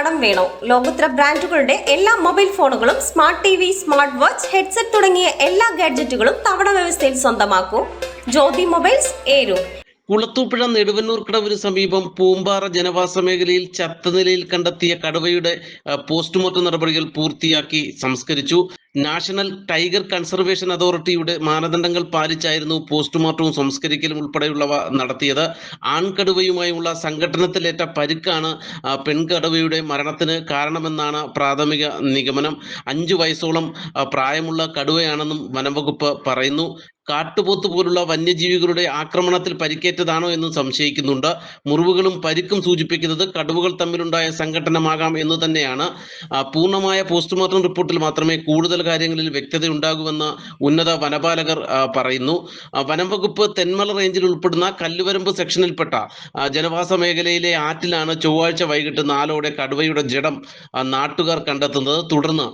കടം വേണോ? ലോകോത്തര ബ്രാൻഡുകളുടെ എല്ലാ മൊബൈൽ ഫോണുകളും smart T V smart watch headset തുടങ്ങിയ എല്ലാ ഗാഡ്ജറ്റുകളും തവണ വ്യവസ്ഥയിൽ സ്വന്തമാക്കൂ. ജ്യോതി മൊബൈൽസ് ഏരു. കുളത്തൂപ്പുഴ നെടുവന്നൂർ കടവിന് സമീപം പൂമ്പാറ ജനവാസ മേഖലയിൽ ചത്ത നിലയിൽ കണ്ടെത്തിയ കടുവയുടെ പോസ്റ്റ്മോർട്ടം നടപടികൾ പൂർത്തിയാക്കി സംസ്കരിച്ചു. നാഷണൽ ടൈഗർ കൺസർവേഷൻ അതോറിറ്റിയുടെ മാനദണ്ഡങ്ങൾ പാലിച്ചായിരുന്നു പോസ്റ്റ്മോർട്ടവും സംസ്കരിക്കലും ഉൾപ്പെടെയുള്ളവ നടത്തിയത്. ആൺകടുവയുമായുള്ള സംഘടനത്തിലേറ്റ പരിക്കാണ് പെൺകടുവയുടെ മരണത്തിന് കാരണമെന്നാണ് പ്രാഥമിക നിഗമനം. അഞ്ചു വയസ്സോളം പ്രായമുള്ള കടുവയാണെന്നും വനംവകുപ്പ് പറയുന്നു. കാട്ടുപോത്ത് പോലുള്ള വന്യജീവികളുടെ ആക്രമണത്തിൽ പരിക്കേറ്റതാണോ എന്ന് സംശയിക്കുന്നുണ്ട്. മുറിവുകളും പരിക്കും സൂചിപ്പിക്കുന്നത് കടുവകൾ തമ്മിലുണ്ടായ സംഘട്ടനമാകാം എന്ന് തന്നെയാണ്. പൂർണമായ പോസ്റ്റ്മോർട്ടം റിപ്പോർട്ടിൽ മാത്രമേ കൂടുതൽ കാര്യങ്ങളിൽ വ്യക്തത ഉണ്ടാകുമെന്ന് ഉന്നത വനപാലകർ പറയുന്നു. വനം വകുപ്പ് തെന്മല റേഞ്ചിൽ ഉൾപ്പെടുന്ന കല്ലുവരമ്പ് സെക്ഷനിൽപ്പെട്ട ജനവാസ മേഖലയിലെ ആറ്റിലാണ് ചൊവ്വാഴ്ച വൈകിട്ട് നാലോടെ കടുവയുടെ ജഡം നാട്ടുകാർ കണ്ടെത്തുന്നത്. തുടർന്ന്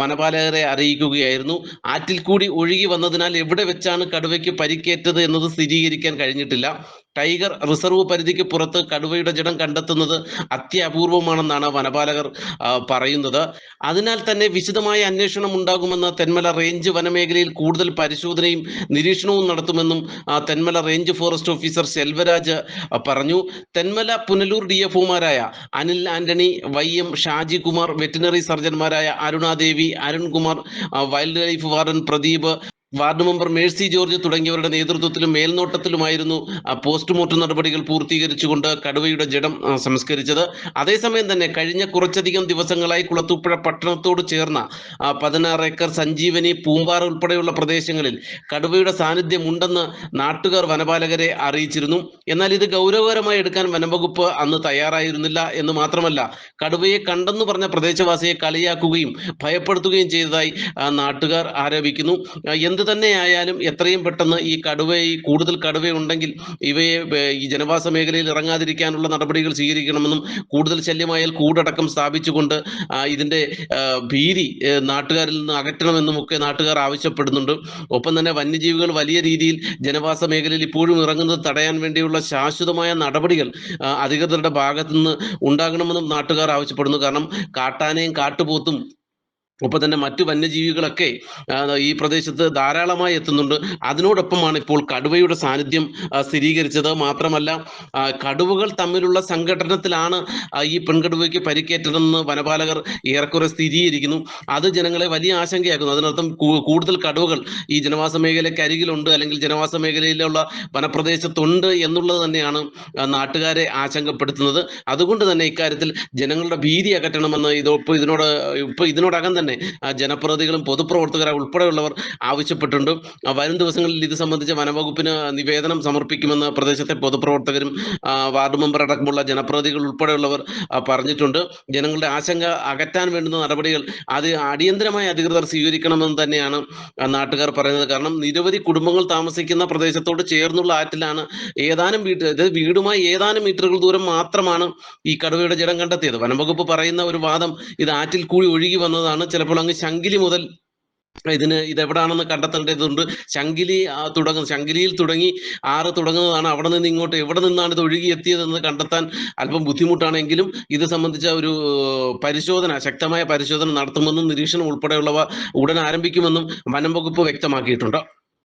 വനപാലകരെ അറിയിക്കുകയായിരുന്നു. ആറ്റിൽ കൂടി ഒഴുകി വന്നതിനാൽ എവിടെ വെച്ചാണ് കടുവയ്ക്ക് പരിക്കേറ്റത് എന്നത് സ്ഥിരീകരിക്കാൻ കഴിഞ്ഞിട്ടില്ല. ടൈഗർ റിസർവ് പരിധിക്ക് പുറത്ത് കടുവയുടെ ജഡം കണ്ടെത്തുന്നത് അത്യപൂർവമാണെന്നാണ് വനപാലകർ പറയുന്നത്. അതിനാൽ തന്നെ വിശദമായ അന്വേഷണം ഉണ്ടാകുമെന്ന് തെന്മല റേഞ്ച് വനമേഖലയിൽ കൂടുതൽ പരിശോധനയും നിരീക്ഷണവും നടത്തുമെന്നും Thenmala range forest officer Selvaraj പറഞ്ഞു. Thenmala Punalur D എഫ്ഒമാരായ Anil Antony Y M Shaji Kumar veterinary സർജന്മാരായ Arunadevi Arunkumar wildlife warden Pradeep ward member Mercy George തുടങ്ങിയവരുടെ നേതൃത്വത്തിലും മേൽനോട്ടത്തിലുമായിരുന്നു പോസ്റ്റ് പോസ്റ്റ്മോർട്ടം നടപടികൾ പൂർത്തീകരിച്ചുകൊണ്ട് കടുവയുടെ ജഡം സംസ്കരിച്ചത്. അതേസമയം തന്നെ കഴിഞ്ഞ കുറച്ചധികം ദിവസങ്ങളായി കുളത്തൂപ്പുഴ പട്ടണത്തോട് ചേർന്ന പതിനാറ് ഏക്കർ സഞ്ജീവനി പൂമ്പാറ ഉൾപ്പെടെയുള്ള പ്രദേശങ്ങളിൽ കടുവയുടെ സാന്നിധ്യം ഉണ്ടെന്ന് നാട്ടുകാർ വനപാലകരെ അറിയിച്ചിരുന്നു. എന്നാൽ ഇത് ഗൗരവകരമായി എടുക്കാൻ വനംവകുപ്പ് അന്ന് തയ്യാറായിരുന്നില്ല എന്ന് മാത്രമല്ല കടുവയെ കണ്ടെന്ന് പറഞ്ഞ പ്രദേശവാസിയെ കളിയാക്കുകയും ഭയപ്പെടുത്തുകയും ചെയ്തതായി നാട്ടുകാർ ആരോപിക്കുന്നു. എന്ത് തന്നെയായാലും എത്രയും പെട്ടെന്ന് ഈ കടുവയെ കൂടുതൽ കടുവയുണ്ടെങ്കിൽ ഇവയെ ഈ ജനവാസ മേഖലയിൽ ഇറങ്ങാതിരിക്കാനുള്ള നടപടികൾ സ്വീകരിക്കണമെന്നും കൂടുതൽ ശല്യമായാൽ കൂടടക്കം സ്ഥാപിച്ചുകൊണ്ട് ഇതിന്റെ ഭീതി നാട്ടുകാരിൽ നിന്ന് അകറ്റണമെന്നും ഒക്കെ നാട്ടുകാർ ആവശ്യപ്പെടുന്നുണ്ട്. ഒപ്പം തന്നെ വന്യജീവികൾ വലിയ രീതിയിൽ ജനവാസ മേഖലയിൽ ഇപ്പോഴും ഇറങ്ങുന്നത് തടയാൻ വേണ്ടിയുള്ള ശാശ്വതമായ നടപടികൾ അധികൃതരുടെ ഭാഗത്തുനിന്ന് ഉണ്ടാകണമെന്നും നാട്ടുകാർ ആവശ്യപ്പെടുന്നു. കാരണം കാട്ടാനയും കാട്ടുപോത്തും ഒപ്പം തന്നെ മറ്റു വന്യജീവികളൊക്കെ ഈ പ്രദേശത്ത് ധാരാളമായി എത്തുന്നുണ്ട്. അതിനോടൊപ്പമാണ് ഇപ്പോൾ കടുവയുടെ സാന്നിധ്യം സ്ഥിരീകരിച്ചത്. മാത്രമല്ല കടുവകൾ തമ്മിലുള്ള സംഘടനത്തിലാണ് ഈ പെൺകടുവയ്ക്ക് പരിക്കേറ്റതെന്ന് വനപാലകർ ഏറെക്കുറെ സ്ഥിരീകരിക്കുന്നു. അത് ജനങ്ങളെ വലിയ ആശങ്കയാക്കുന്നു. അതിനർത്ഥം കൂടുതൽ കടുവകൾ ഈ ജനവാസ മേഖലയ്ക്ക് അരികിലുണ്ട് അല്ലെങ്കിൽ ജനവാസ മേഖലയിലുള്ള വനപ്രദേശത്തുണ്ട് എന്നുള്ളത് തന്നെയാണ് നാട്ടുകാരെ ആശങ്കപ്പെടുത്തുന്നത്. അതുകൊണ്ട് തന്നെ ഇക്കാര്യത്തിൽ ജനങ്ങളുടെ ഭീതി അകറ്റണമെന്ന് ഇതോ ഇതിനോട് ഇപ്പോൾ ഇതിനോടകം തന്നെ ആ, ജനപ്രതിനിധികളും പൊതുപ്രവർത്തകർ ഉൾപ്പെടെയുള്ളവർ ആവശ്യപ്പെട്ടിട്ടുണ്ട്. വരും ദിവസങ്ങളിൽ ഇത് സംബന്ധിച്ച് വനവകുപ്പിന് നിവേദനം സമർപ്പിക്കുമെന്ന് പ്രദേശത്തെ പൊതുപ്രവർത്തകരും വാർഡ് മെമ്പർ അടക്കമുള്ള ജനപ്രതിനിധികൾ ഉൾപ്പെടെയുള്ളവർ പറഞ്ഞിട്ടുണ്ട്. ജനങ്ങളുടെ ആശങ്ക അകറ്റാൻ വേണ്ടുന്ന നടപടികൾ അത് അടിയന്തരമായി അധികൃതർ സ്വീകരിക്കണമെന്ന് തന്നെയാണ് നാട്ടുകാർ പറയുന്നത്. കാരണം നിരവധി കുടുംബങ്ങൾ താമസിക്കുന്ന പ്രദേശത്തോട് ചേർന്നുള്ള ആറ്റിലാണ് ഏതാനും വീട്ട് ഇത് വീടുമായി ഏതാനും മീറ്ററുകൾ ദൂരം മാത്രമാണ് ഈ കടുവയുടെ ജലം കണ്ടെത്തിയത്. വനംവകുപ്പ് പറയുന്ന ഒരു വാദം ഇത് ആറ്റിൽ കൂടി ഒഴുകി വന്നതാണ്. ചിലപ്പോൾ അങ്ങ് ശങ്കിലി മുതൽ ഇതിന് ഇതെവിടാണെന്ന് കണ്ടെത്തേണ്ടതുണ്ട്. ശങ്കിലി ആ, തുടങ്ങും. ശങ്കിലിയിൽ തുടങ്ങി ആറ് തുടങ്ങുന്നതാണ്. അവിടെ നിന്ന് ഇങ്ങോട്ട് എവിടെ നിന്നാണ് ഇത് ഒഴുകി എത്തിയതെന്ന് കണ്ടെത്താൻ അല്പം ബുദ്ധിമുട്ടാണെങ്കിലും ഇത് സംബന്ധിച്ച ഒരു പരിശോധന ശക്തമായ പരിശോധന നടത്തുമെന്നും നിരീക്ഷണം ഉൾപ്പെടെയുള്ളവ ഉടൻ ആരംഭിക്കുമെന്നും വനം വകുപ്പ് വ്യക്തമാക്കിയിട്ടുണ്ട്.